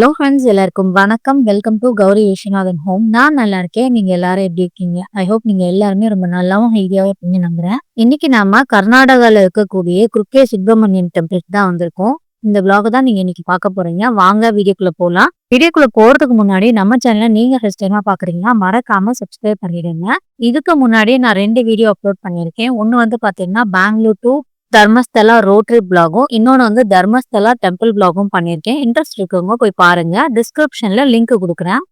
Hello friends எல்லாருக்கும் வணக்கம். Welcome to Gowri Viswanathan home நான் நல்லா இருக்கேன். நீங்க எல்லாரும் எப்படி இருக்கீங்க? ஐ ஹோப் நீங்க எல்லாருமே ரொம்ப நல்லாவும் ஹெல்தியாவும் இருப்பீங்க நம்புறேன். இன்னைக்கு நாம கர்நாடகால இருக்கக்கூடிய குருக்கே சுப்பிரமணியம் டெம்பிள் தான் வந்திருக்கோம். இந்த vlog தான் நீங்க இன்னைக்கு பார்க்க போறீங்க. வாங்க வீடியோக்குள்ள போகலாம் வீடியோக்குள்ள போறதுக்கு முன்னாடி நம்ம சேனலை நீங்க ஃபர்ஸ்ட் டைமா பாக்குறீங்கன்னா மறக்காம சப்ஸ்கிரைப் பண்ணிடுங்க. இதுக்கு முன்னாடி நான் ரெண்டு வீடியோ அப்லோட் பண்ணியிருக்கேன். ஒன்னு வந்து பாத்தீங்கன்னா பெங்களூர் டு தர்மஸ்தலா ரோட்ரி பிளாகும். இன்னொன்று வந்து தர்மஸ்தலா டெம்பிள் பிளாகும் பண்ணியிருக்கேன் இன்ட்ரெஸ்ட் இருக்கவங்க போய் பாருங்க. டிஸ்கிரிப்ஷன்ல லிங்க் கொடுக்குறேன்.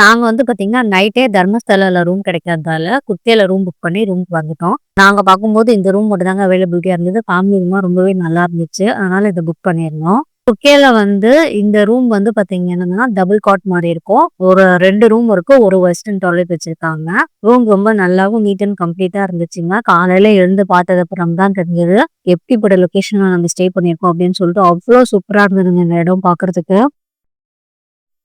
நாங்கள் வந்து பார்த்தீங்கன்னா நைட்டே தர்மஸ்தலில் ரூம் கிடைக்காததால குத்தியில ரூம் புக் பண்ணி ரூமுக்கு வந்துட்டோம் நாங்கள் பார்க்கும்போது இந்த ரூம் மட்டும் தாங்க அவைலபிலிட்டியாக இருந்தது. ஃபேமிலி ரூமாக ரொம்பவே நல்லா இருந்துச்சு. அதனால இதை புக் பண்ணியிருந்தோம். குக்கேல வந்து இந்த ரூம் வந்து பாத்தீங்கன்னா டபுள் காட் மாதிரி இருக்கும். ஒரு ரெண்டு ரூம் இருக்கும் ஒரு வெஸ்டர்ன் டாய்லெட் வச்சிருக்காங்க. ரூம் ரொம்ப நல்லாவும் நீட் அண்ட் கம்ப்ளீட்டா இருந்துச்சுங்க. காலையில எழுந்து பார்த்தது அப்புறம் தான் தெரிஞ்சது. எப்படிப்பட்ட லொகேஷன்ல நம்ம ஸ்டே பண்ணியிருக்கோம் அப்படின்னு சொல்லிட்டு அவ்வளோ சூப்பரா இருந்ததுங்க இந்த இடம் பாக்குறதுக்கு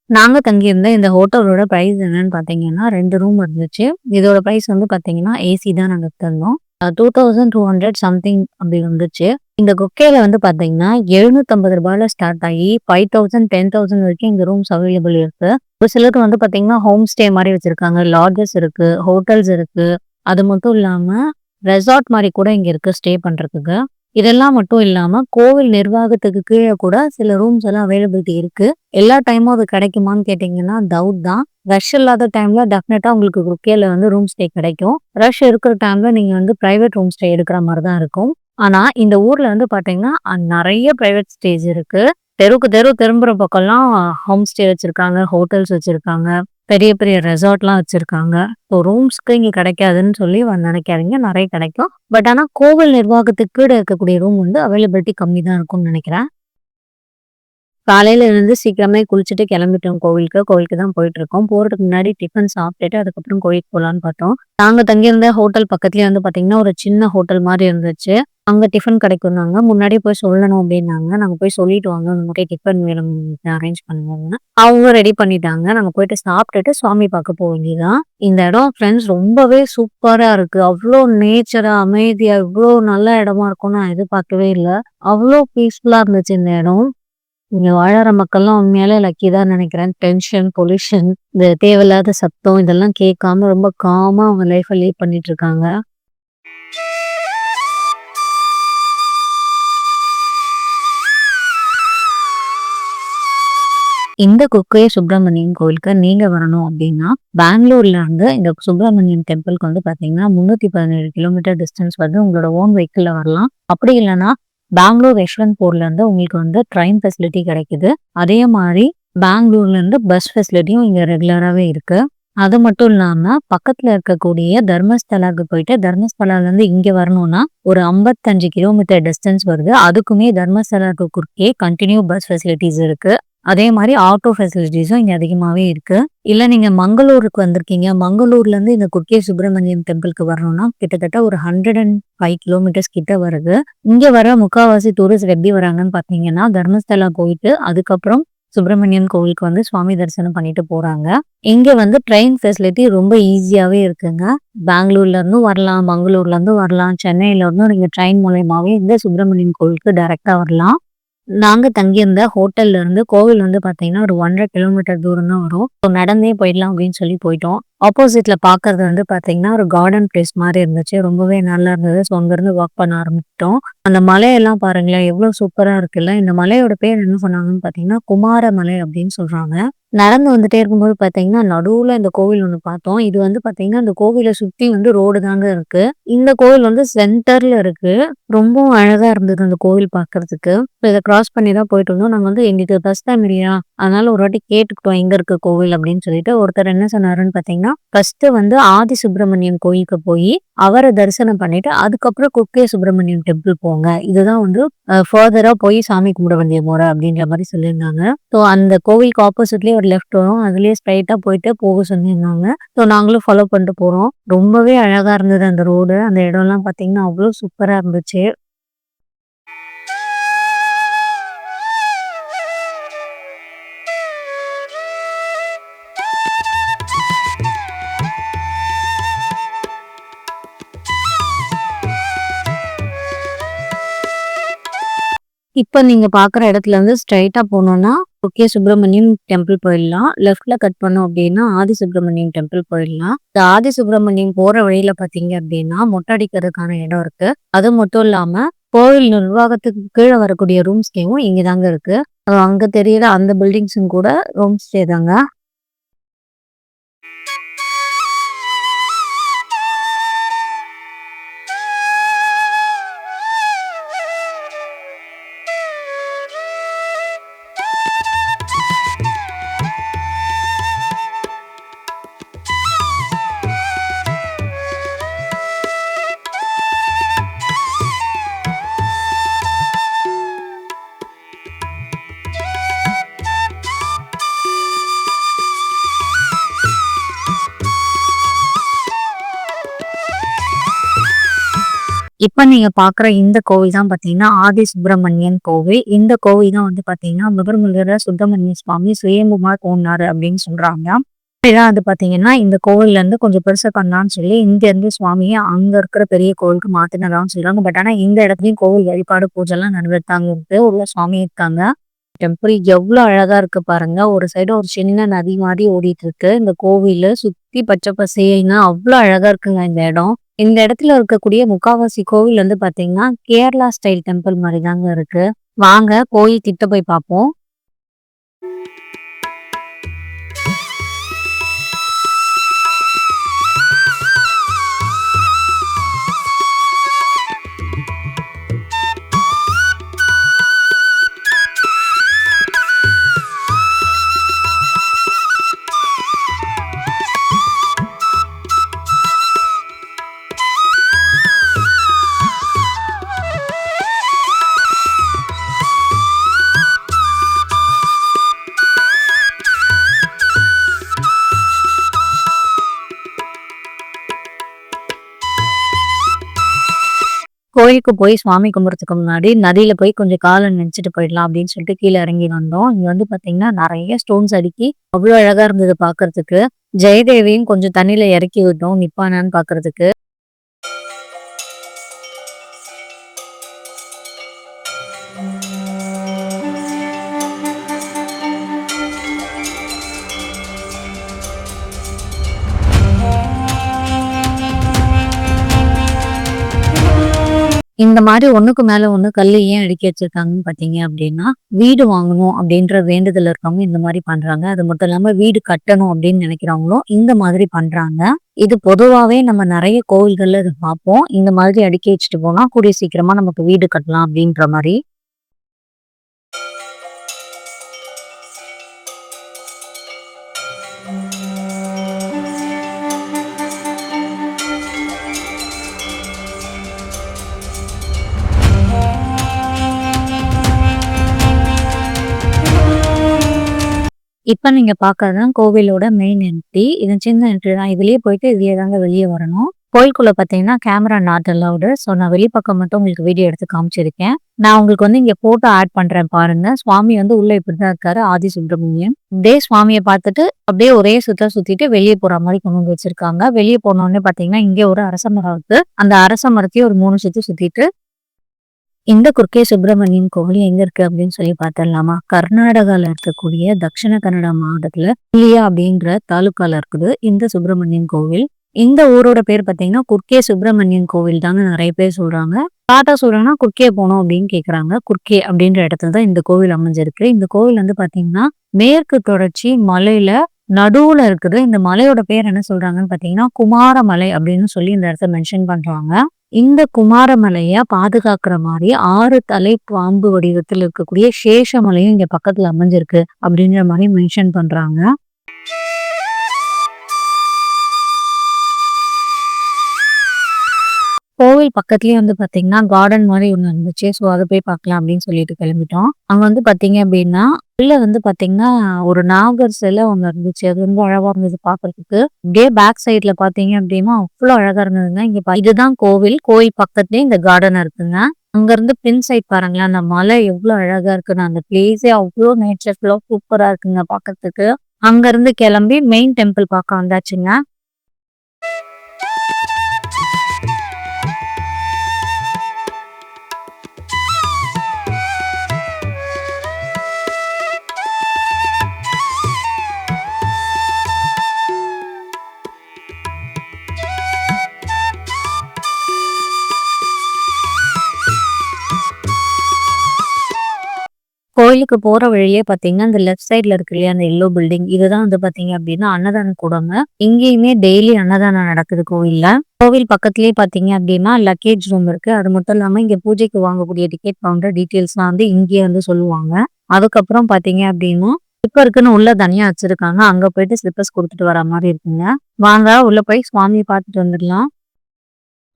நாங்க தங்கியிருந்த இந்த ஹோட்டலோட பிரைஸ் என்னன்னு பாத்தீங்கன்னா ரெண்டு ரூம் இருந்துச்சு. இதோட பிரைஸ் வந்து பாத்தீங்கன்னா ஏசி தான் நாங்க தந்தோம். Two thousand two hundred something அப்படி வந்துச்சு. இந்த குக்கேல வந்து பாத்தீங்கன்னா எழுநூத்தம்பது ரூபாயில ஸ்டார்ட் ஆகி ஃபைவ் தௌசண்ட் டென் தௌசண்ட் வரைக்கும் இந்த ரூம்ஸ் அவைலபிள் இருக்கு. ஒரு சிலருக்கு வந்து பாத்தீங்கன்னா ஹோம் ஸ்டே மாதிரி வச்சிருக்காங்க. லாட்ஜஸ் இருக்கு ஹோட்டல்ஸ் இருக்கு. அது மட்டும் இல்லாம ரெசார்ட் மாதிரி கூட இங்க இருக்கு ஸ்டே பண்றதுக்கு. இதெல்லாம் மட்டும் இல்லாம கோவில் நிர்வாகத்துக்கு கீழே கூட சில ரூம்ஸ் எல்லாம் அவைலபிலிட்டி இருக்கு. எல்லா டைமும் அது கிடைக்குமான்னு கேட்டீங்கன்னா டவுட் தான். ரஷ் இல்லாத டைம்ல டெஃபினட்டா உங்களுக்கு குக்கேல வந்து ரூம் ஸ்டே கிடைக்கும். ரஷ் இருக்கிற டைம்ல நீங்க வந்து பிரைவேட் ரூம் ஸ்டே எடுக்கிற மாதிரி தான் இருக்கும். ஆனா இந்த ஊர்ல வந்து பாத்தீங்கன்னா நிறைய பிரைவேட் ஸ்டேஜ் இருக்கு. தெருவுக்கு தெரு திரும்புற பக்கம்லாம் ஹோம் ஸ்டே வச்சிருக்காங்க ஹோட்டல்ஸ் வச்சிருக்காங்க பெரிய பெரிய ரெசார்ட்லாம் வச்சிருக்காங்க. ஸோ ரூம்ஸ்க்கு இங்க கிடைக்காதுன்னு சொல்லி நினைக்காதீங்க. நிறைய கிடைக்கும். பட் ஆனா கோவில் நிர்வாகத்துக்கு கீழே இருக்கக்கூடிய ரூம் வந்து அவைலபிலிட்டி கம்மி தான் இருக்கும்னு நினைக்கிறேன். காலையில இருந்து சீக்கிரமே குளிச்சுட்டு கிளம்பிட்டோம் கோவிலுக்கு. கோவிலுக்கு தான் போயிட்டு இருக்கோம் போறதுக்கு முன்னாடி டிஃபன் சாப்பிட்டுட்டு அதுக்கப்புறம் கோயிலுக்கு போகலான்னு பார்த்தோம். நாங்க தங்கியிருந்த ஹோட்டல் பக்கத்துலயே வந்து பாத்தீங்கன்னா ஒரு சின்ன ஹோட்டல் மாதிரி இருந்துச்சு. அங்க டிஃபன் கிடைக்கும்னாங்க முன்னாடி போய் சொல்லணும் அப்படின்னாங்க. நாங்க போய் சொல்லிட்டு வாங்க. இந்த டிஃபன் வேணும். அரேஞ்ச் பண்ணுவாங்க அவங்க ரெடி பண்ணிட்டாங்க. நாங்க போயிட்டு சாப்பிட்டுட்டு சுவாமி பார்க்க போக வேண்டியதான் இந்த இடம் ஃப்ரெண்ட்ஸ் ரொம்பவே சூப்பரா இருக்கு. அவ்வளோ நேச்சரா அமைதியா இவ்வளோ நல்ல இடமா இருக்கும்னு நான் எதிர்பார்க்கவே இல்லை. அவ்வளோ பீஸ்ஃபுல்லா இருந்துச்சு இந்த இடம். இங்க வாழற மக்கள்லாம் உண்மையாலே லக்கி தான் நினைக்கிறேன். டென்ஷன் பொல்யூஷன் இந்த தேவையில்லாத சத்தம் இதெல்லாம் கேட்காம ரொம்ப காமா அவங்க லைஃப்பை லீட் பண்ணிட்டு இருக்காங்க இந்த குக்கைய சுப்பிரமணியன் கோயிலுக்கு நீங்க வரணும் அப்படின்னா பெங்களூர்ல இருந்து இந்த சுப்பிரமணியன் டெம்பிளுக்கு வந்து பாத்தீங்கன்னா முன்னூத்தி பதினேழு கிலோமீட்டர் டிஸ்டன்ஸ் வந்து உங்களோட ஓன் வெஹிக்கிள்ல வரலாம். அப்படி இல்லைன்னா பெங்களூர் யஷ்வந்த்பூர்ல இருந்து உங்களுக்கு வந்து ட்ரெயின் ஃபெசிலிட்டி கிடைக்குது. அதே மாதிரி பெங்களூர்ல இருந்து பஸ் ஃபெசிலிட்டியும் இங்க ரெகுலராகவே இருக்கு. அது மட்டும் இல்லாம பக்கத்துல இருக்கக்கூடிய தர்மஸ்தலாவுக்கு போயிட்டு தர்மஸ்தலால இருந்து இங்க வரணும்னா ஒரு ஐம்பத்தஞ்சு கிலோமீட்டர் டிஸ்டன்ஸ் வருது. அதுக்குமே தர்மஸ்தலாவுக்கு குறுக்கே கண்டினியூ பஸ் ஃபெசிலிட்டிஸ் இருக்கு. அதே மாதிரி ஆட்டோ ஃபெசிலிட்டிஸும் இங்கே அதிகமாகவே இருக்குது இல்லை நீங்கள் மங்களூருக்கு வந்திருக்கீங்க மங்களூர்லேருந்து இந்த குக்கே சுப்பிரமணியம் டெம்பிளுக்கு வரணும்னா கிட்டத்தட்ட ஒரு ஹண்ட்ரட் அண்ட் ஃபைவ் கிலோமீட்டர்ஸ் கிட்ட வருது. இங்கே வர முக்காவாசி டூரிஸ்ட் எப்படி வராங்கன்னு பார்த்தீங்கன்னா தர்மஸ்தலா போயிட்டு அதுக்கப்புறம் சுப்பிரமணியன் கோவிலுக்கு வந்து சுவாமி தரிசனம் பண்ணிட்டு போறாங்க. இங்க வந்து ட்ரெயின் ஃபெசிலிட்டி ரொம்ப ஈஸியாவே இருக்குங்க. பெங்களூர்ல இருந்தும் வரலாம் மங்களூர்ல இருந்தும் வரலாம் சென்னையில இருந்தும் நீங்க ட்ரெயின் மூலயமாவே இந்த சுப்பிரமணியன் கோவிலுக்கு டைரக்டா வரலாம். நாங்க தங்கியிருந்த ஹோட்டல்ல இருந்து கோவில் வந்து பாத்தீங்கன்னா ஒரு ஒன்றரை கிலோமீட்டர் தூரம் தான் வரும். நடந்தே போயிடலாம் அப்படின்னு சொல்லி போயிட்டோம். ஆப்போசிட்ல பாக்குறது வந்து பாத்தீங்கன்னா ஒரு கார்டன் பிளேஸ் மாதிரி இருந்துச்சு. ரொம்பவே நல்லா இருந்தது. ஸோ அங்கிருந்து வாக் பண்ண ஆரம்பிச்சிட்டோம். அந்த மலையெல்லாம் பாருங்களேன் எவ்வளவு சூப்பரா இருக்குல்ல இந்த மலையோட பேர் என்ன சொன்னாங்கன்னு பாத்தீங்கன்னா குமார மலை அப்படின்னு சொல்றாங்க. நடந்து வந்துட்டே இருக்கும்போது பாத்தீங்கன்னா நடுவுல இந்த கோவில் ஒண்ணு பார்த்தோம். இது வந்து பாத்தீங்கன்னா இந்த கோவிலை சுத்தி வந்து ரோடு தாங்க இருக்கு. இந்த கோவில் வந்து சென்டர்ல இருக்கு. ரொம்பவும் அழகா இருந்தது அந்த கோவில் பாக்குறதுக்கு. இதை கிராஸ் பண்ணி தான் போயிட்டு இருந்தோம் நாங்க வந்து எங்களுக்கு பஸ் தான் இல்லையா? அதனால ஒரு வாட்டி கேட்டுக்கிட்டோம் எங்க இருக்கு கோவில் அப்படின்னு சொல்லிட்டு. ஒருத்தர் என்ன சொன்னாருன்னு பாத்தீங்கன்னா ஃபர்ஸ்ட் வந்து ஆதி சுப்பிரமணியன் கோயிலுக்கு போய் அவரை தரிசனம் பண்ணிட்டு அதுக்கப்புறம் குக்கே சுப்பிரமணியம் டெம்பிள் போங்க. இதுதான் வந்து ஃபர்தரா போய் சாமி கும்பிட வேண்டிய முறை அப்படின்ற மாதிரி சொல்லியிருந்தாங்க. ஸோ அந்த கோவிலுக்கு ஆப்போசிட்லயே ஒரு லெஃப்ட் வரும். அதுலயே ஸ்ட்ரைட்டா போயிட்டு போக சொல்லியிருந்தாங்க. ஸோ நாங்களும் ஃபாலோ பண்ணிட்டு போறோம். ரொம்பவே அழகா இருந்தது அந்த ரோடு அந்த இடம்லாம் பாத்தீங்கன்னா அவ்வளோ சூப்பரா இருந்துச்சு. இப்ப நீங்க பாக்குற இடத்துல இருந்து ஸ்ட்ரைட்டா போனோம்னா ஓகே சுப்பிரமணியம் டெம்பிள் போயிடலாம். லெஃப்ட்ல கட் பண்ணோம் அப்படின்னா ஆதி சுப்பிரமணியம் டெம்பிள் போயிடலாம். இந்த ஆதி சுப்பிரமணியம் போற வழியில பாத்தீங்க அப்படின்னா மொட்டடிக்கிறதுக்கான இடம் இருக்கு. அது மட்டும் இல்லாம கோவில் நிர்வாகத்துக்கு கீழே வரக்கூடிய ரூம் ஸ்டேவும் இங்கதாங்க இருக்கு. அங்கே அங்க அந்த பில்டிங்ஸும் கூட ரூம் ஸ்டே தாங்க இப்ப நீங்க பாக்குற இந்த கோவில் தான் பாத்தீங்கன்னா ஆதி சுப்பிரமணியன் கோவில். இந்த கோவில் தான் வந்து பாத்தீங்கன்னா முதல் சுப்பிரமணிய சுவாமி சுயம்புமார் தோணினாரு அப்படின்னு சொல்றாங்க. இதான் அது பாத்தீங்கன்னா இந்த கோவில்ல இருந்து கொஞ்சம் பெருசா பண்ணலாம்னு சொல்லி இங்க இருந்து சுவாமியை அங்க இருக்கிற பெரிய கோவிலுக்கு மாத்தினதான்னு சொல்றாங்க. பட் ஆனா இந்த இடத்துலயும் கோவில் வழிபாடு பூஜை எல்லாம் நடந்துட்டாங்க இருக்கு உள்ள சுவாமி இருக்காங்க. டெம்பிள் எவ்வளவு அழகா இருக்கு பாருங்க. ஒரு சைடு ஒரு சின்ன நதி மாதிரி ஓடிட்டு இருக்கு. இந்த கோவில் சுத்தி பச்சை பசேன்னு அவ்வளவு அழகா இருக்குங்க இந்த இடம். இந்த இடத்துல இருக்கக்கூடிய முக்காவாசி கோவில் வந்து பாத்தீங்கன்னா கேரளா ஸ்டைல் டெம்பிள் மாதிரி தாங்க இருக்கு. வாங்க கோயில் கிட்ட போய் பார்ப்போம் கோயிலுக்கு போய் சாமி கும்பிட்றதுக்கு முன்னாடி நதியில போய் கொஞ்சம் காலை நினைச்சிட்டு போயிடலாம் அப்படின்னு சொல்லிட்டு கீழே இறங்கி வந்தோம். இங்க வந்து பாத்தீங்கன்னா நிறைய ஸ்டோன்ஸ் அடுக்கி அவ்வளவு அழகா இருந்தது பாக்குறதுக்கு. ஜெயதேவியும் கொஞ்சம் தண்ணியில இறக்கி விட்டோம் நிப்பானான்னு பாக்குறதுக்கு. இந்த மாதிரி ஒண்ணுக்கு மேல ஒண்ணு கல்லு ஏன் அடுக்கி வச்சிருக்காங்கன்னு பாத்தீங்க அப்படின்னா வீடு வாங்கணும் அப்படின்ற வேண்டுதல் இருக்கவங்க இந்த மாதிரி பண்றாங்க. அது மட்டும் இல்லாம வீடு கட்டணும் அப்படின்னு நினைக்கிறவங்களும் இந்த மாதிரி பண்றாங்க. இது பொதுவாவே நம்ம நிறைய கோவில்கள்ல இதை பார்ப்போம். இந்த மாதிரி அடுக்கி வச்சுட்டு போனா கூடிய சீக்கிரமா நமக்கு வீடு கட்டலாம் அப்படின்ற மாதிரி இப்போ நீங்கள் பார்க்கறது தான் கோவிலோட மெயின் என்ட்ரி இது சின்ன என்ட்ரி தான். இதுலேயே போயிட்டு இதுலயே தாங்க வெளியே வரணும். கோயிலுக்குள்ளே பார்த்தீங்கன்னா கேமரா நாட் அலவுடு ஸோ நான் வெளிப்பக்கம் மட்டும் உங்களுக்கு வீடியோ எடுத்து காமிச்சிருக்கேன். நான் உங்களுக்கு வந்து இங்கே ஃபோட்டோ ஆட் பண்ணுறேன் பாருங்க. சுவாமி வந்து உள்ளே இப்படி தான் இருக்காரு. ஆதி சுப்பிரமணியன் அப்படியே சுவாமியை பார்த்துட்டு அப்படியே ஒரே சுத்த சுற்றிட்டு வெளியே போகிற மாதிரி கொண்டு வந்து வச்சிருக்காங்க. வெளியே போனோடனே பார்த்தீங்கன்னா இங்கே ஒரு அரச மரம் இருக்குது அந்த அரச மரத்தையும் ஒரு மூணு சுற்றி சுற்றிட்டு இந்த குர்க்கே சுப்பிரமணியன் கோவில் எங்க இருக்கு அப்படின்னு சொல்லி பார்த்துடலாமா? கர்நாடகால இருக்கக்கூடிய தட்சிண கன்னடா மாவட்டத்துல இல்லையா அப்படின்ற தாலுக்கால இருக்குது இந்த சுப்பிரமணியன் கோவில். இந்த ஊரோட பேர் பாத்தீங்கன்னா குர்க்கே சுப்பிரமணியன் கோவில் தாங்க நிறைய பேர் சொல்றாங்க. தாத்தா சொல்றாங்கன்னா குர்க்கே போனோம் அப்படின்னு கேக்குறாங்க. குர்க்கே அப்படின்ற இடத்துல தான் இந்த கோவில் அமைஞ்சிருக்கு. இந்த கோவில் வந்து பாத்தீங்கன்னா மேற்கு தொடர்ச்சி மலையில நடுவுல இருக்குது. இந்த மலையோட பேர் என்ன சொல்றாங்கன்னு பாத்தீங்கன்னா குமாரமலை அப்படின்னு சொல்லி இந்த இடத்த மென்ஷன் பண்றாங்க. இந்த குமாரமலைய பாதுகாக்கிற மாதிரி ஆறு தலை பாம்பு வடிவத்தில் இருக்கக்கூடிய சேஷமலையும் இங்க பக்கத்துல அமைஞ்சிருக்கு அப்படின்ற மாதிரி மென்ஷன் பண்றாங்க. கோவில் பக்கத்துலயே வந்து பாத்தீங்கன்னா கார்டன் மாதிரி ஒண்ணு இருந்துச்சு. ஸோ அதை போய் பார்க்கலாம் அப்படின்னு சொல்லிட்டு கிளம்பிட்டோம். அங்க வந்து பாத்தீங்க அப்படின்னா உள்ள வந்து பாத்தீங்கன்னா ஒரு நாகர் சிலை ஒன்று இருந்துச்சு. அது ரொம்ப அழகா இருந்தது பாக்குறதுக்கு. அப்படியே பேக் சைட்ல பாத்தீங்க அப்படின்னா அவ்வளவு அழகா இருந்ததுங்க. இங்க இதுதான் கோவில். கோவில் பக்கத்துலயே இந்த கார்டன் இருக்குங்க. அங்க இருந்து பின் சைட் பாருங்களேன். அந்த மலை எவ்வளவு அழகா இருக்குன்னு. அந்த பிளேஸே அவ்வளோ நேச்சர் ஃபுல்லா சூப்பரா இருக்குங்க பாக்குறதுக்கு. அங்க இருந்து கிளம்பி மெயின் டெம்பிள் பார்க்க வந்தாச்சுங்க. கோயிலுக்கு போற வழியே பாத்தீங்கன்னா இந்த லெஃப்ட் சைட்ல இருக்கு இல்லையா அந்த எல்லோ பில்டிங் இதுதான் வந்து பாத்தீங்க அப்படின்னா அன்னதான கூடங்க. இங்கேயுமே டெய்லி அன்னதானம் நடக்குது கோவில்ல. கோவில் பக்கத்துலயே பாத்தீங்க அப்படின்னா லக்கேஜ் ரூம் இருக்கு. அது மட்டும் இல்லாம இங்க பூஜைக்கு வாங்கக்கூடிய டிக்கெட் கவுண்டர் டீட்டெயில்ஸ்லாம் வந்து இங்கேயே வந்து சொல்லுவாங்க. அதுக்கப்புறம் பாத்தீங்க அப்படின்னா ஸ்லிப்பருக்குன்னு உள்ள தனியா வச்சிருக்காங்க. அங்க போயிட்டு ஸ்லிப்பர்ஸ் கொடுத்துட்டு வர மாதிரி இருக்குங்க. வாங்க உள்ள போய் சுவாமியை பார்த்துட்டு வந்துடலாம்.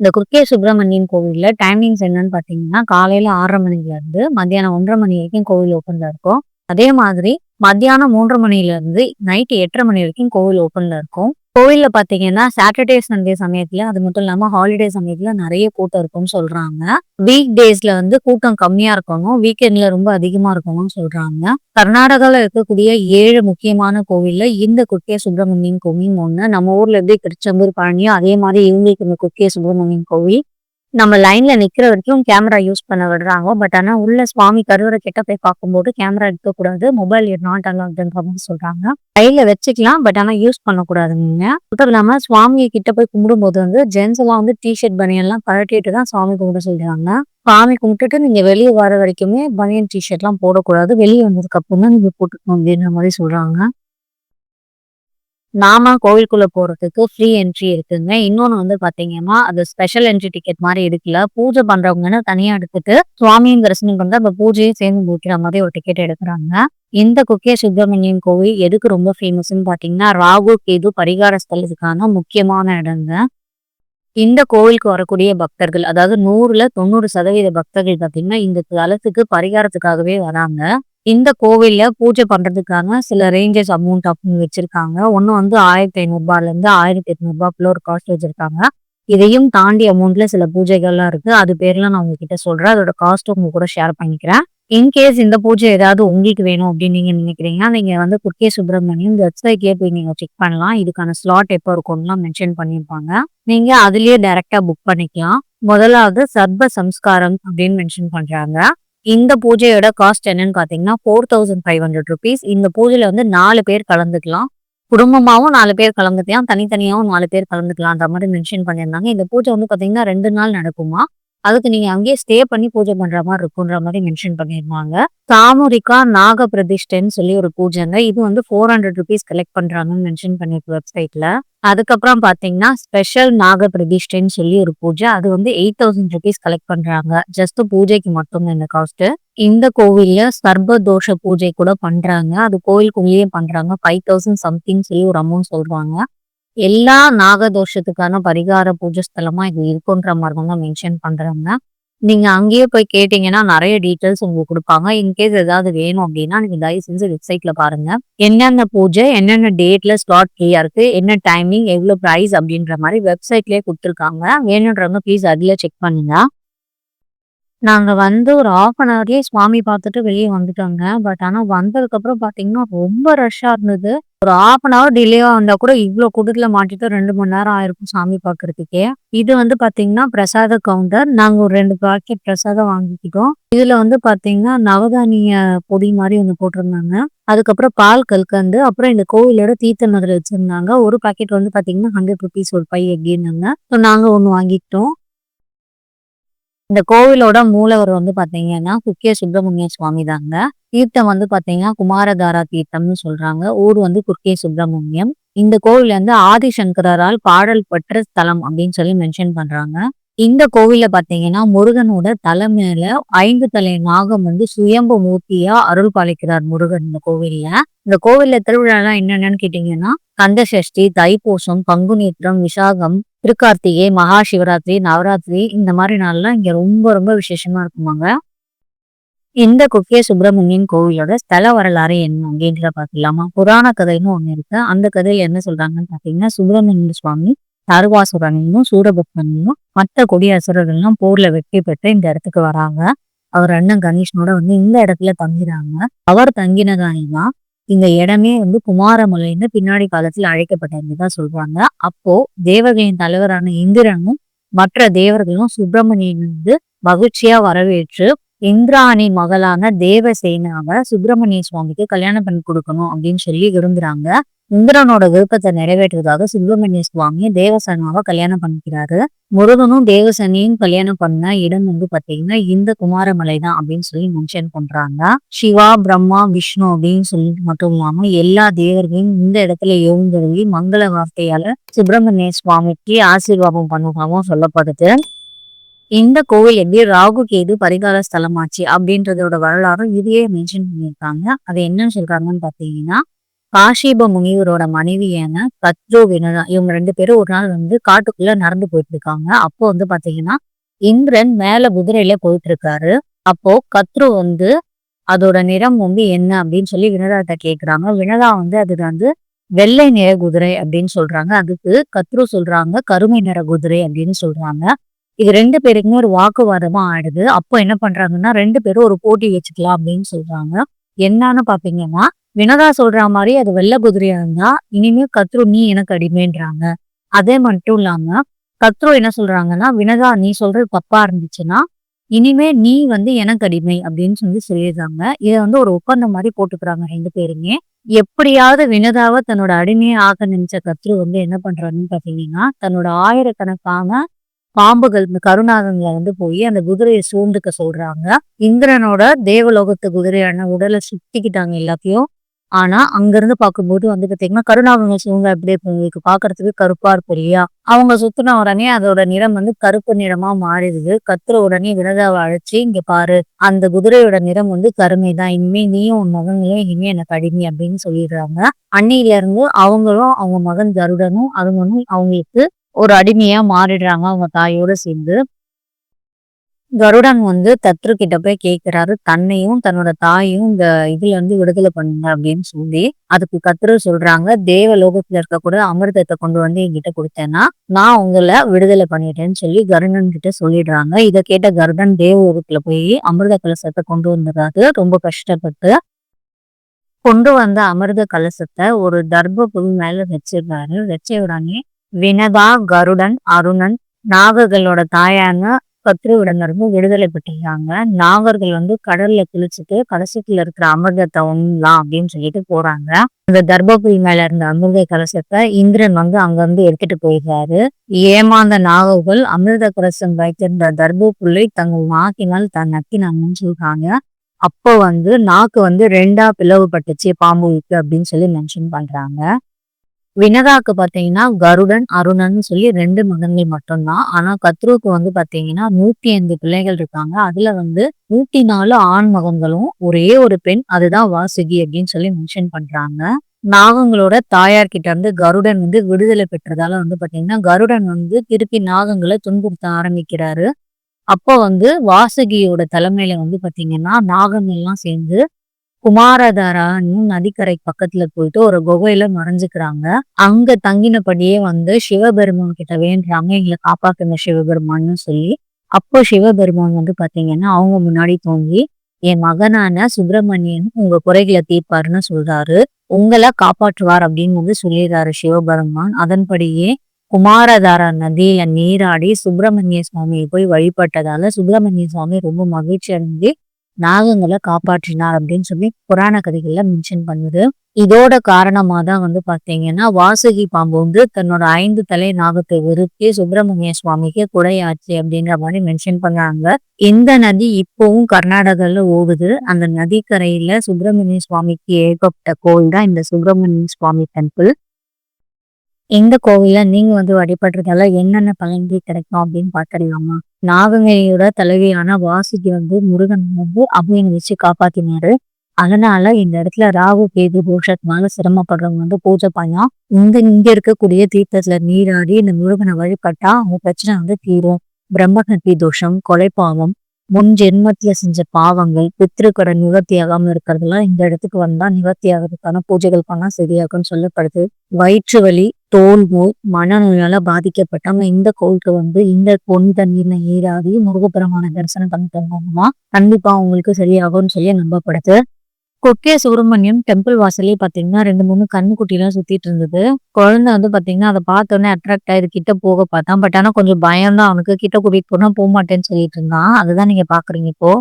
இந்த குர்க்கே சுப்பிரமணியன் கோவிலில் டைமிங்ஸ் என்னன்னு பார்த்தீங்கன்னா காலையில் ஆறரை மணிலேருந்து மத்தியானம் ஒன்றரை மணி வரைக்கும் கோவில் ஓப்பனில் இருக்கும். அதே மாதிரி மத்தியானம் மூன்றரை மணிலேருந்து நைட்டு எட்டரை மணி வரைக்கும் கோவில் ஓப்பனில் இருக்கும். கோவில்ல பாத்தீங்கன்னா சாட்டர்டே சண்டே சமயத்துல அது மட்டும் இல்லாம ஹாலிடே சமயத்துல நிறைய கூட்டம் இருக்கும்னு சொல்றாங்க. வீக் டேஸ்ல வந்து கூட்டம் கம்மியா இருக்கணும் வீக்கெண்ட்ல ரொம்ப அதிகமா இருக்கணும்னு சொல்றாங்க. கர்நாடகால இருக்கக்கூடிய ஏழு முக்கியமான கோவில்ல இந்த குக்கே சுப்பிரமணியன் கோவில் ஒண்ணு. நம்ம ஊர்ல இருந்து திருச்செந்தூர் பழனியும் அதே மாதிரி இவங்களுக்கு இந்த குக்கே சுப்பிரமணியன் கோவில். நம்ம லைன்ல நிக்கிற வரைக்கும் கேமரா யூஸ் பண்ண விடுறாங்க. பட் ஆனா உள்ள சுவாமி கருவறை கிட்ட போய் பார்க்கும்போது கேமரா எடுக்கக்கூடாது. மொபைல் நாட் அலவுட்ன்ற மாதிரி சொல்றாங்க. கையில வச்சுக்கலாம் பட் ஆனா யூஸ் பண்ணக்கூடாதுங்க. மட்டும் இல்லாம சுவாமியை கிட்ட போய் கும்பிடும்போது வந்து ஜென்ஸ் எல்லாம் வந்து டிஷர்ட் பனியன் எல்லாம் கழட்டிட்டு தான் சாமி கும்பிட சொல்றாங்க. சாமி கும்பிட்டுட்டு நீங்க வெளியே வர வரைக்குமே பனியன் டிஷர்ட் எல்லாம் போடக்கூடாது. வெளியே வந்ததுக்கு அப்புறம் தான் நீங்க போட்டுக்கணும் அப்படின்ற மாதிரி சொல்றாங்க. நாம கோவிலுக்குள்ள போறதுக்கு ஃப்ரீ என்ட்ரி இருக்குங்க. இன்னொன்னு வந்து பாத்தீங்கன்னா அது ஸ்பெஷல் என்ட்ரி டிக்கெட் மாதிரி எடுக்கல. பூஜை பண்றவங்கன்னு தனியா எடுத்துட்டு சுவாமியும் தரிசனம் பண்ணி அந்த பூஜையும் சேர்ந்து முடிக்கிற மாதிரி ஒரு டிக்கெட் எடுக்கிறாங்க. இந்த குக்கே சுப்பிரமணியம் கோவில் எதுக்கு ரொம்ப ஃபேமஸ்ன்னு பாத்தீங்கன்னா ராகு கேது பரிகார ஸ்தலத்துக்கான முக்கியமான இடங்க. இந்த கோவிலுக்கு வரக்கூடிய பக்தர்கள் அதாவது நூறுல தொண்ணூறு சதவீத பக்தர்கள் பாத்தீங்கன்னா இந்த தலத்துக்கு பரிகாரத்துக்காகவே வராங்க. இந்த கோவில்ல பூஜை பண்றதுக்கான சில ரேஞ்சஸ் அமௌண்ட் அப்படின்னு வச்சிருக்காங்க. ஒன்று வந்து ஆயிரத்தி ஐநூறுரூபாலேருந்து இருந்து ஆயிரத்தி எட்நூறுரூபாக்குள்ள ஒரு காஸ்ட் வச்சிருக்காங்க. இதையும் தாண்டி அமௌண்ட்ல சில பூஜைகள்லாம் இருக்கு. அது பேர்லாம் நான் உங்ககிட்ட சொல்றேன். அதோட காஸ்ட் உங்க கூட ஷேர் பண்ணிக்கிறேன். இன்கேஸ் இந்த பூஜை ஏதாவது உங்களுக்கு வேணும் அப்படின்னு நீங்க நினைக்கிறீங்கன்னா நீங்க வந்து குர்கே சுப்பிரமணியம் வெப்சைட்லயே போய் நீங்க செக் பண்ணலாம். இதுக்கான ஸ்லாட் எப்போ இருக்கும்லாம் மென்ஷன் பண்ணியிருப்பாங்க. நீங்க அதுலயே டைரக்டா புக் பண்ணிக்கலாம். முதலாவது சர்ப சம்ஸ்காரம் அப்படின்னு மென்ஷன் பண்றாங்க. இந்த பூஜையோட காஸ்ட் என்னன்னு பாத்தீங்கன்னா four thousand five hundred rupees இந்த பூஜையில வந்து நாலு பேர் கலந்துக்கலாம். குடும்பமாவும் நாலு பேர் கலந்துக்கலாம். தனித்தனியாவும் நாலு பேர் கலந்துக்கலாம்ன்ற மாதிரி மென்ஷன் பண்ணியிருந்தாங்க. இந்த பூஜை வந்து பாத்தீங்கன்னா ரெண்டு நாள் நடக்குமா? அதுக்கு நீங்க அங்கேயே ஸ்டே பண்ணி பூஜை பண்ற மாதிரி இருக்குன்ற மாதிரி மென்ஷன் பண்ணியிருந்தாங்க சாமுரிகா நாக பிரதிஷ்டன்னு சொல்லி ஒரு பூஜைங்க. இது வந்து ஃபோர் ஹண்ட்ரட் ருபீஸ் கலெக்ட் பண்றாங்கன்னு மென்ஷன் பண்ணிருக்கு வெப்சைட்ல அதுக்கப்புறம் பாத்தீங்கன்னா ஸ்பெஷல் நாக பிரதிஷ்டன்னு சொல்லி ஒரு பூஜை. அது வந்து எயிட் தௌசண்ட் ருபீஸ் கலெக்ட் பண்றாங்க. ஜஸ்ட் பூஜைக்கு மட்டும்தான் இந்த காஸ்ட் இந்த கோவில்ல சர்ப தோஷ பூஜை கூட பண்றாங்க. அது கோயிலுக்குள்ளேயே பண்றாங்க. ஃபைவ் தௌசண்ட் சம்திங் சொல்லி ஒரு அமௌண்ட் சொல்றாங்க. எல்லா நாகதோஷத்துக்கான பரிகார பூஜை ஸ்தலமா இது இருக்குன்ற மாதிரி தான் மென்ஷன் பண்றாங்க. நீங்க அங்கேயே போய் கேட்டீங்கன்னா நிறைய டீட்டெயில்ஸ் உங்களுக்கு கொடுப்பாங்க. இன்கேஸ் ஏதாவது வேணும் அப்படின்னா நீங்க தயவு செஞ்சு வெப்சைட்ல பாருங்க. என்னென்ன பூஜை என்னென்ன டேட்ல ஸ்லாட் ஃப்ரீயா இருக்கு என்ன டைமிங் எவ்வளவு ப்ரைஸ் அப்படின்ற மாதிரி வெப்சைட்லயே கொடுத்துருக்காங்க. வேணுன்றவங்க ப்ளீஸ் அதுல செக் பண்ணுங்க. நாங்க வந்து ஒரு ஆஃப் அன் ஹவர்லயே சுவாமி பார்த்துட்டு வெளியே வந்துட்டோங்க. பட் ஆனா வந்ததுக்கு அப்புறம் பாத்தீங்கன்னா ரொம்ப ரஷ்ஷா இருந்தது. ஒரு ஆஃப் அன் ஹவர் டிலேவா வந்தா கூட இவ்வளோ கூட்டத்துல மாட்டிட்டு ரெண்டு மணி நேரம் ஆயிருக்கும் சாமி பாக்குறதுக்கே. இது வந்து பாத்தீங்கன்னா பிரசாத கவுண்டர் நாங்க ஒரு ரெண்டு பாக்கெட் பிரசாதம் வாங்கிக்கிட்டோம். இதுல வந்து பாத்தீங்கன்னா நவதானிய பொடி மாதிரி ஒண்ணு போட்டிருந்தாங்க. அதுக்கப்புறம் பால் கல்கண்டு அப்புறம் இந்த கோவிலோட தீர்த்த மதுரை வச்சிருந்தாங்க. ஒரு பாக்கெட் வந்து பாத்தீங்கன்னா ஹண்ட்ரட் ருபீஸ் ஒரு பை எக்கின்னாங்க. ஸோ நாங்க ஒண்ணு வாங்கிக்கிட்டோம். இந்த கோவிலோட மூலவர் வந்து பாத்தீங்கன்னா குக்கிய சுப்பிரமணிய சுவாமி தாங்க. தீர்த்தம் வந்து பாத்தீங்கன்னா குமாரதாரா தீர்த்தம்னு சொல்றாங்க. ஊர் வந்து குக்கிய சுப்பிரமணியம். இந்த கோவில் வந்து ஆதிசங்கரால் பாடல் பெற்ற ஸ்தலம் அப்படின்னு சொல்லி மென்ஷன் பண்றாங்க. இந்த கோவில பாத்தீங்கன்னா முருகனோட தலை மேல ஐந்து தலை நாகம் வந்து சுயம்பு மூர்த்தியா அருள் பாலிக்கிறார் முருகன் இந்த கோவில்ல. இந்த கோவில்ல திருவிழா என்னென்னு கேட்டீங்கன்னா கந்த சஷ்டி தைப்பூசம் பங்குநீத்திரம் விசாகம் திருக்கார்த்திகை மகா சிவராத்திரி நவராத்திரி இந்த மாதிரி நாள்லாம் இங்க ரொம்ப ரொம்ப விசேஷமா இருக்குமாங்க. இந்த குக்கிய சுப்பிரமணியன் கோவிலோட ஸ்தல வரலாறு என்ன அப்படின்றத பாக்கலாமா புராண கதைன்னு ஒண்ணு இருக்கு. அந்த கதையில என்ன சொல்றாங்கன்னு பாத்தீங்கன்னா சுப்பிரமணிய சுவாமி தருவாசுரனையும் சூரபக்தனையும் மற்ற கொடியசுரர்கள்லாம் போர்ல வெற்றி பெற்று இந்த இடத்துக்கு வராங்க. அவர் அண்ணன் கணேஷனோட வந்து இந்த இடத்துல தங்கிறாங்க. அவர் தங்கினதானிதான் இந்த இடமே வந்து குமாரமலைன்னு பின்னாடி காலத்துல அழைக்கப்பட்டதுதான் சொல்றாங்க. அப்போ தேவர்களின் தலைவரான இந்திரனும் மற்ற தேவர்களும் சுப்பிரமணியன் வந்து மகிழ்ச்சியா வரவேற்று இந்திராணி மகளான தேவசேனாவை சுப்பிரமணிய சுவாமிக்கு கல்யாணம் பண்ணி கொடுக்கணும் அப்படின்னு சொல்லி விரும்புறாங்க. இந்திரனோட விருப்பத்தை நிறைவேற்றுவதாக சுப்பிரமணிய சுவாமி தேவசனாவை கல்யாணம் பண்ணிக்கிறாரு. முருகனும் தேவசனியும் கல்யாணம் பண்ண இடம் வந்து பாத்தீங்கன்னா இந்த குமாரமலை தான் அப்படின்னு சொல்லி மென்ஷன் பண்றாங்க. சிவா பிரம்மா விஷ்ணு அப்படின்னு சொல்லிட்டு மட்டும் இல்லாம எல்லா தேவர்களையும் இந்த இடத்துல எழுந்தருளி மங்கள வார்த்தையால சுப்பிரமணிய சுவாமிக்கு ஆசீர்வாதம் பண்ணுவாகவும் சொல்லப்படுது. இந்த கோவில் எப்படி ராகு கேது பரிகார ஸ்தலமாச்சு அப்படின்றதோட வரலாறு இதையே மென்ஷன் பண்ணியிருக்காங்க. அது என்னன்னு சொல்றாங்கன்னு பாத்தீங்கன்னா காஷிப முனிவரோட மனைவியான கத்ரு வினதா இவங்க ரெண்டு பேரும் ஒரு நாள் வந்து காட்டுக்குள்ள நடந்து போயிட்டு இருக்காங்க. அப்போ வந்து பாத்தீங்கன்னா இந்திரன் மேல குதிரையில போயிட்டு இருக்காரு அப்போ கத்ரு வந்து அதோட நிறம் வந்து என்ன அப்படின்னு சொல்லி வினதாட்ட கேக்குறாங்க. வினதா வந்து அது வந்து வெள்ளை நிற குதிரை அப்படின்னு சொல்றாங்க. அதுக்கு கத்ரு சொல்றாங்க கருமை நிற குதிரை அப்படின்னு சொல்றாங்க. இது ரெண்டு பேருக்குமே ஒரு வாக்குவாதமா ஆயிடுது. அப்போ என்ன பண்றாங்கன்னா ரெண்டு பேரும் ஒரு போட்டி வச்சுக்கலாம் அப்படின்னு சொல்றாங்க. என்னன்னு பாத்தீங்கன்னா வினதா சொல்ற மாதிரி அது வெள்ளை குதிரையா இருந்தா இனிமே கத்ரு நீ எனக்கு அடிமைன்றாங்க. அதே மட்டும் இல்லாம கத்ரு என்ன சொல்றாங்கன்னா வினதா நீ சொல்றது தப்பா இருந்துச்சுன்னா இனிமே நீ வந்து எனக்கு அடிமை அப்படின்னு சொல்லி சொல்லிடுறாங்க இதை வந்து ஒரு ஒப்பந்தம் மாதிரி போட்டுக்கிறாங்க ரெண்டு பேருமே. எப்படியாவது வினதாவை தன்னோட அடிமையை ஆக்க நினைச்ச கத்ரு வந்து என்ன பண்றாருன்னு பாத்தீங்கன்னா தன்னோட ஆயிரக்கணக்கான பாம்புகள் இந்த கருணாகங்களை வந்து போய் அந்த குதிரையை சூழ்ந்துக்க சொல்றாங்க. இந்திரனோட தேவலோகத்து குதிரையான உடலை சுத்திக்கிட்டாங்க எல்லாத்தையும். ஆனா அங்கிருந்து பார்க்கும்போது வந்து பாத்தீங்கன்னா கருணாகங்கள் சிவங்க எப்படி இருக்கும். உங்களுக்கு பாக்குறதுக்கு கருப்பா இருக்கும் இல்லையா? அவங்க சுத்தின உடனே அதோட நிறம் வந்து கருப்பு நிறமா மாறிடுது. கத்துற உடனே விரதாவை அழைச்சி இங்க பாரு அந்த குதிரையோட நிறம் வந்து கருமை தான் இனிமே நீயும் உன் மகன்களையும் இனிமே எனக்கு அடிமை அப்படின்னு சொல்லிடுறாங்க. அன்னையில இருந்து அவங்களும் அவங்க மகன் கருடனும் அதுங்களும் அவங்களுக்கு ஒரு அடிமையா மாறிடுறாங்க அவங்க தாயோட சேர்ந்து. கருடன் வந்து தத்ரு கிட்ட போய் கேக்குறாரு. தன்னையும் தன்னோட தாயையும் இந்த இதுல இருந்து விடுதலை பண்ணுங்க அப்படின்னு சொல்லி அதுக்கு கத்ரு சொல்றாங்க. தேவ லோகத்துல இருக்கக்கூட அமிர்தத்தை கொண்டு வந்து என்கிட்ட கொடுத்தேன்னா நான் உங்களை விடுதலை பண்ணிட்டேன்னு சொல்லி கருடன் கிட்ட சொல்லிடுறாங்க. இதை கேட்ட கருடன் தேவ லோகத்துல போய் அமிர்த கலசத்தை கொண்டு வந்துடுறாரு. ரொம்ப கஷ்டப்பட்டு கொண்டு வந்த அமிர்த கலசத்தை ஒரு தர்ப புல் மேல வச்சிருந்தாரு வச்ச உடனே வினதா கருடன் அருணன் நாகர்களோட தாயான கத்திரிவிடமிருந்து விடுதலை பெற்றிருக்காங்க. நாகர்கள் வந்து கடல்ல கிழிச்சிட்டு கலசத்துல இருக்கிற அமிர்தத்தை உண்ணலாம் அப்படின்னு சொல்லிட்டு போறாங்க. அந்த தர்பபுரி மேல இருந்த அமிர்த கலசத்தை இந்திரன் வந்து அங்க இருந்து எடுத்துட்டு போயிடுறாரு. ஏமாந்த நாகர்கள் அமிர்த கலசம் வைத்திருந்த தர்பபுல்லை தங்கள் நாக்கினால் தன் நக்கினாங்கன்னு சொல்றாங்க. அப்போ வந்து நாக்கு வந்து ரெண்டா பிளவுபட்டுச்சு பாம்பு பாம்புக்கு அப்படின்னு சொல்லி மென்ஷன் பண்றாங்க. வினதாக்கு பாத்தீங்கன்னா கருடன் அருணன் சொல்லி ரெண்டு மகன்கள் மட்டும்தான். ஆனா கத்ருவுக்கு வந்து பாத்தீங்கன்னா நூத்தி ஐந்து பிள்ளைகள் இருக்காங்க. அதுல வந்து நூத்தி நாலு ஆண் மகன்களும் ஒரே ஒரு பெண் அதுதான் வாசுகி அப்படின்னு சொல்லி மென்ஷன் பண்றாங்க. நாகங்களோட தாயார் கிட்ட இருந்து கருடன் வந்து விடுதலை பெற்றதால வந்து பாத்தீங்கன்னா கருடன் வந்து திருப்பி நாகங்களை துன்புறுத்த ஆரம்பிக்கிறாரு. அப்போ வந்து வாசுகியோட தலைமையில வந்து பாத்தீங்கன்னா நாகங்கள்லாம் சேர்ந்து குமாரதாரான்னு நதிக்கரை பக்கத்துல போயிட்டு ஒரு குகையில மறைஞ்சுக்கிறாங்க. அங்க தங்கினபடியே வந்து சிவபெருமான் கிட்ட வேண்டுறாங்க. எங்களை காப்பாத்துங்க சிவபெருமான்னு சொல்லி. அப்போ சிவபெருமான் வந்து பாத்தீங்கன்னா அவங்க முன்னாடி தோங்கி என் மகனான சுப்பிரமணியன் உங்க குறைகளை தீர்ப்பாருன்னு சொல்றாரு. உங்களை காப்பாற்றுவார் அப்படின்னு வந்து சொல்லிடுறாரு சிவபெருமான். அதன்படியே குமாரதாரா நதியில நீராடி சுப்பிரமணிய சுவாமியை போய் வழிபட்டதால சுப்பிரமணிய சுவாமி ரொம்ப மகிழ்ச்சி அடைஞ்சு நாகங்களை காப்பாற்றினார் அப்படின்னு சொல்லி புராண கதைகள்ல மென்ஷன் பண்ணுது. இதோட காரணமா தான் வந்து பாத்தீங்கன்னா வாசுகி பாம்பு வந்து தன்னோட ஐந்து தலை நாகத்தை விருத்தி சுப்பிரமணிய சுவாமிக்கு குடையாச்சு அப்படின்ற மாதிரி மென்ஷன் பண்ணாங்க இந்த நதி இப்பவும் கர்நாடகால ஓடுது. அந்த நதிக்கரையில சுப்பிரமணிய சுவாமிக்கு ஏகப்பட்ட கோயில் தான் இந்த சுப்பிரமணிய சுவாமி டெம்பிள் இந்த கோவில நீங்க வந்து வழிபடுறதால என்னென்ன பலன்கள் கிடைக்கும் அப்படின்னு பாத்துடலாமா நாகமேரியோட தலைவியான வாசிக்கு வந்து முருகன் வந்து அபயம் வச்சு காப்பாத்தினாரு. அதனால இந்த இடத்துல ராகு கேது தோஷத்தினால சிரமப்படுறவங்க வந்து பூஜை பண்ணா இங்க இங்க இருக்கக்கூடிய தீர்த்தத்துல நீராடி இந்த முருகனை வழிபட்டா அவங்க பிரச்சனை வந்து தீரும். பிரம்மகத்தி தோஷம் கொலைப்பாவம் முன் ஜென்மத்துல செஞ்ச பாவங்கள் பித்திருக்கடன் நிவர்த்தி ஆகாம இருக்கிறதுலாம் இந்த இடத்துக்கு வந்தா நிவர்த்தி ஆகிறதுக்கான பூஜைகள் பண்ணா சரியாகும்னு சொல்லப்படுது. வயிற்று வலி தோல் நோய் மனநோயால பாதிக்கப்பட்டவங்க இந்த கோவிலுக்கு வந்து இந்த பொன் தண்ணீர்ல ஏறாதி முருகபுரமான தரிசனம் பண்ணி தந்தோம்னா கண்டிப்பா அவங்களுக்கு சரியாகும்னு சொல்லி நம்பப்படுது. கொக்கே சுப்பிரமணியம் டெம்பிள் வாசலே பாத்தீங்கன்னா ரெண்டு மூணு கண்ணுக்குட்டி எல்லாம் சுத்திட்டு இருந்தது. குழந்தை வந்து பாத்தீங்கன்னா அதை பார்த்தோன்னே அட்ராக்ட் ஆயிரு கிட்ட போக பார்த்தான். பட் ஆனா கொஞ்சம் பயம் தான் அவனுக்கு கிட்ட கூட்டிட்டு போனா போக மாட்டேன்னு சொல்லிட்டு இருந்தான். அதுதான் நீங்க பாக்குறீங்க இப்போ.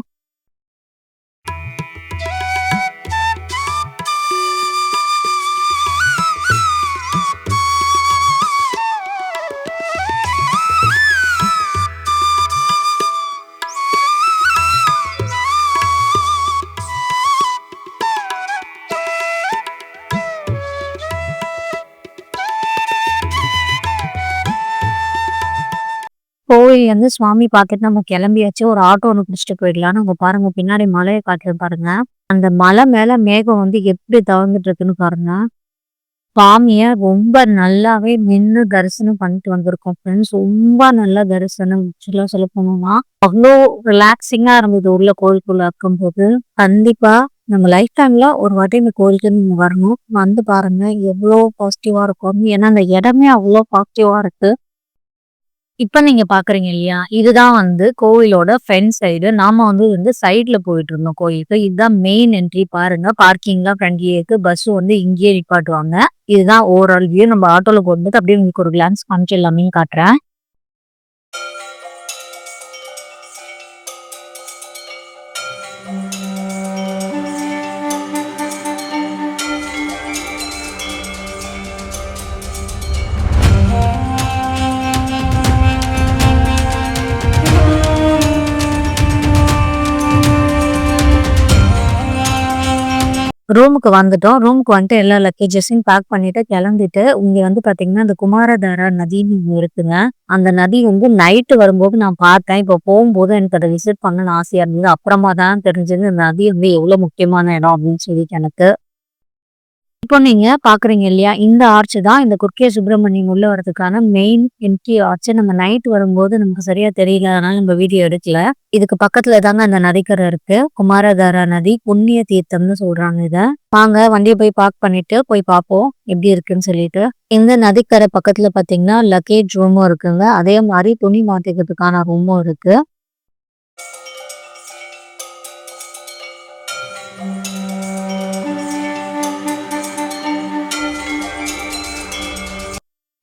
கோயிலேருந்து சுவாமி பார்த்துட்டு நம்ம கிளம்பியாச்சு. ஒரு ஆட்டோ ஒன்று பிடிச்சிட்டு போயிடலாம்னு அங்க பாருங்க பின்னாடி மலையை காட்டுறேன் பாருங்க. அந்த மலை மேல மேகம் வந்து எப்படி தவந்துட்டு இருக்குன்னு பாருங்க. சுவாமிய ரொம்ப நல்லாவே நின்று தரிசனம் பண்ணிட்டு வந்திருக்கோம் ஃப்ரெண்ட்ஸ். ரொம்ப நல்லா தரிசனம் ஆக்சுவலா சொல்ல போனோம்னா, அவ்வளோ ரிலாக்ஸிங்கா இருந்தது உள்ள கோயிலுக்குள்ள இருக்கும்போது. கண்டிப்பா நம்ம லைஃப் டைம்ல ஒரு வாட்டி இந்த கோயிலுக்கு நீங்க வரணும். வந்து பாருங்க எவ்வளோ பாசிட்டிவா இருக்கும். ஏன்னா அந்த இடமே அவ்வளோ பாசிட்டிவா இருக்கு. இப்போ நீங்கள் பார்க்குறீங்க இல்லையா? இதுதான் வந்து கோவிலோட ஃப்ரண்ட் சைடு. நாம வந்து வந்து சைடில் போயிட்டு இருந்தோம் கோயிலுக்கு. இதுதான் மெயின் என்ட்ரி பாருங்க. பார்க்கிங்லாம் ஃப்ரண்ட்லேயே இருக்கு. பஸ் வந்து இங்கேயே நிப்பாட்டுவாங்க. இதுதான் ஓவரால் வியூ. நம்ம ஆட்டோல போகும்போது அப்படியே உங்களுக்கு ஒரு கிளான்ஸ் காமிச்சு எல்லாமே காட்டுறேன். ரூமுக்கு வந்துட்டோம். ரூமுக்கு வந்துட்டு எல்லா லக்கேஜஸையும் பேக் பண்ணிட்டு கிளம்பிட்டு, இங்க வந்து பாத்தீங்கன்னா அந்த குமாரதாரா நதின்னு இருக்குங்க. அந்த நதி வந்து நைட்டு வரும்போது நான் பார்த்தேன். இப்போ போகும்போது எனக்கு அதை விசிட் பண்ணணும்னு ஆசையா இருந்தது. அப்புறமா தான் தெரிஞ்சது இந்த நதி வந்து எவ்வளோ முக்கியமான இடம் அப்படின்னு சொல்லிட்டு எனக்கு. இப்போ நீங்க பாக்குறீங்க இல்லையா? இந்த ஆர்ச் தான் இந்த குர்க்கே சுப்பிரமணியம் உள்ள வரதுக்கான மெயின் என்ட்ரி ஆர்ச். நம்ம நைட் வரும்போது நமக்கு சரியா தெரியல. அதனால நம்ம வீடியோ எடுக்கல. இதுக்கு பக்கத்துல தாங்க அந்த நதிக்கரை இருக்கு. குமாரதாரா நதி புண்ணிய தீர்த்தம்னு சொல்றாங்க இத. வாங்க வண்டிய போய் பார்க் பண்ணிட்டு போய் பார்ப்போம். எப்படி இருக்குன்னு சொல்லிட்டு. இந்த நதிக்கரை பக்கத்துல பாத்தீங்கன்னா லக்கேஜ் ரூமும் இருக்குங்க. அதே மாதிரி துணி மாத்திக்கிறதுக்கான ரூமும் இருக்கு.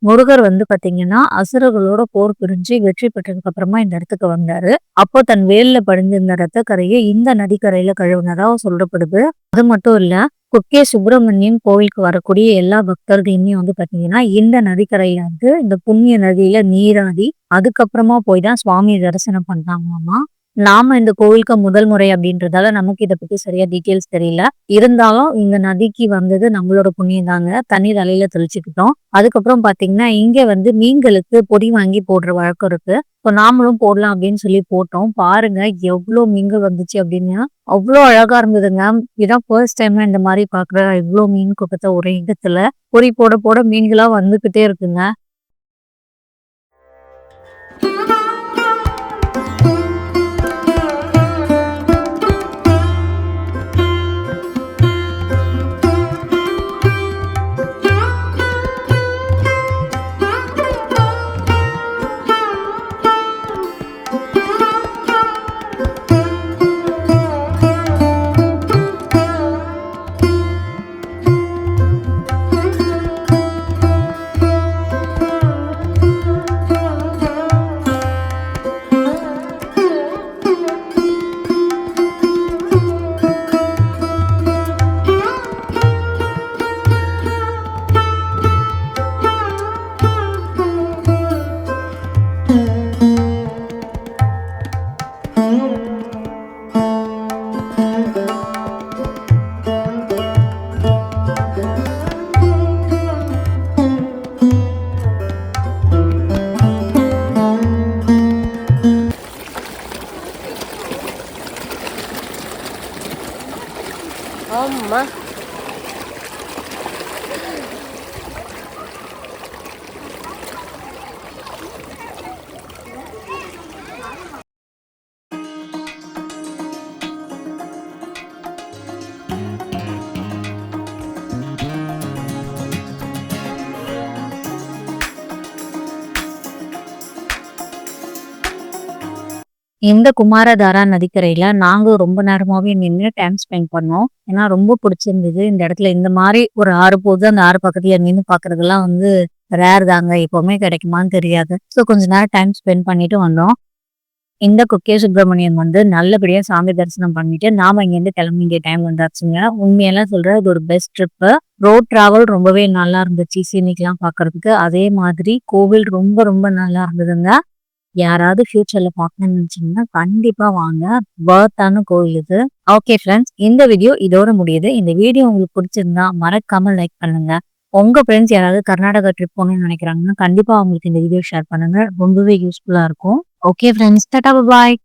முருகர் வந்து பார்த்தீங்கன்னா, அசுரர்களோட போர் புரிஞ்சு வெற்றி பெற்றதுக்கு அப்புறமா இந்த இடத்துக்கு வந்தாரு. அப்போ தன் வேல்ல படிஞ்சிருந்த ரத்தக்கரைய இந்த நதிக்கரையில கழுவுனதா சொல்லப்படுது. அது மட்டும் இல்ல, குக்கே சுப்பிரமணியன் கோவிலுக்கு வரக்கூடிய எல்லா பக்தர்களுமே வந்து பாத்தீங்கன்னா இந்த நதிக்கரையில வந்து இந்த புண்ணிய நதியில நீராடி, அதுக்கப்புறமா போய் தான் சுவாமி தரிசனம் பண்ணாங்களாமா. நாம இந்த கோவிலுக்கு முதல் முறை அப்படின்றதால நமக்கு இதை பத்தி சரியா டீட்டெயில்ஸ் தெரியல. இருந்தாலும் இந்த நதிக்கு வந்தது நம்மளோட புண்ணியம் தாங்க. தண்ணீர் அலையில தெளிச்சுக்கிட்டோம். அதுக்கப்புறம் பார்த்தீங்கன்னா, இங்க வந்து மீன்களுக்கு பொடி வாங்கி போடுற வழக்கம் இருக்கு. இப்போ நாமளும் போடலாம் அப்படின்னு சொல்லி போட்டோம். பாருங்க எவ்வளோ மீன்கள் வந்துச்சு அப்படின்னா அவ்வளோ அழகா இருந்ததுங்க. இதான் ஃபர்ஸ்ட் டைம் இந்த மாதிரி பாக்குற இவ்ளோ மீன் கூட்டத்த ஒரே இடத்துல. பொறி போட போட மீன்களா வந்துகிட்டே இருக்குங்க. இந்த குமாரதாரா நதிக்கரையில நாங்க ரொம்ப நேரமாவே நின்று டைம் ஸ்பெண்ட் பண்ணோம். ஏன்னா ரொம்ப பிடிச்சிருந்தது இந்த இடத்துல இந்த மாதிரி ஒரு ஆறு போகுது. அந்த ஆறு பக்கத்துல நின்று பாக்குறதுலாம் வந்து ரேர் தாங்க. எப்பவுமே கிடைக்குமான்னு தெரியாது. ஸோ கொஞ்ச நேரம் டைம் ஸ்பெண்ட் பண்ணிட்டு வந்தோம். இந்த குக்கே சுப்பிரமணியம் வந்து நல்லபடியா சாமி தரிசனம் பண்ணிட்டு, நாம இங்கேருந்து கிளம்பி டைம் வந்தாச்சுங்க. உண்மையெல்லாம் சொல்றேன் இது ஒரு பெஸ்ட் ட்ரிப்பு. ரோட் டிராவல் ரொம்பவே நல்லா இருந்துச்சு. சீனிக்கெல்லாம் பார்க்கறதுக்கு. அதே மாதிரி கோவில் ரொம்ப ரொம்ப நல்லா இருந்ததுங்க. யாராவது ஃபியூச்சர்ல பார்க்கணும்னு நினைச்சீங்கன்னா, கண்டிப்பா வாங்க. பர்த்தான கோயில் இது. ஓகே ஃப்ரெண்ட்ஸ் இந்த வீடியோ இதோட முடியுது. இந்த வீடியோ உங்களுக்கு பிடிச்சிருந்தா மறக்காம லைக் பண்ணுங்க. உங்க ஃப்ரெண்ட்ஸ் யாராவது கர்நாடகா ட்ரிப் போகணும்னு நினைக்கிறாங்கன்னா, கண்டிப்பா அவங்களுக்கு இந்த வீடியோ ஷேர் பண்ணுங்க. ரொம்பவே யூஸ்ஃபுல்லா இருக்கும். ஓகே ஃப்ரெண்ட்ஸ் டாடா பாய்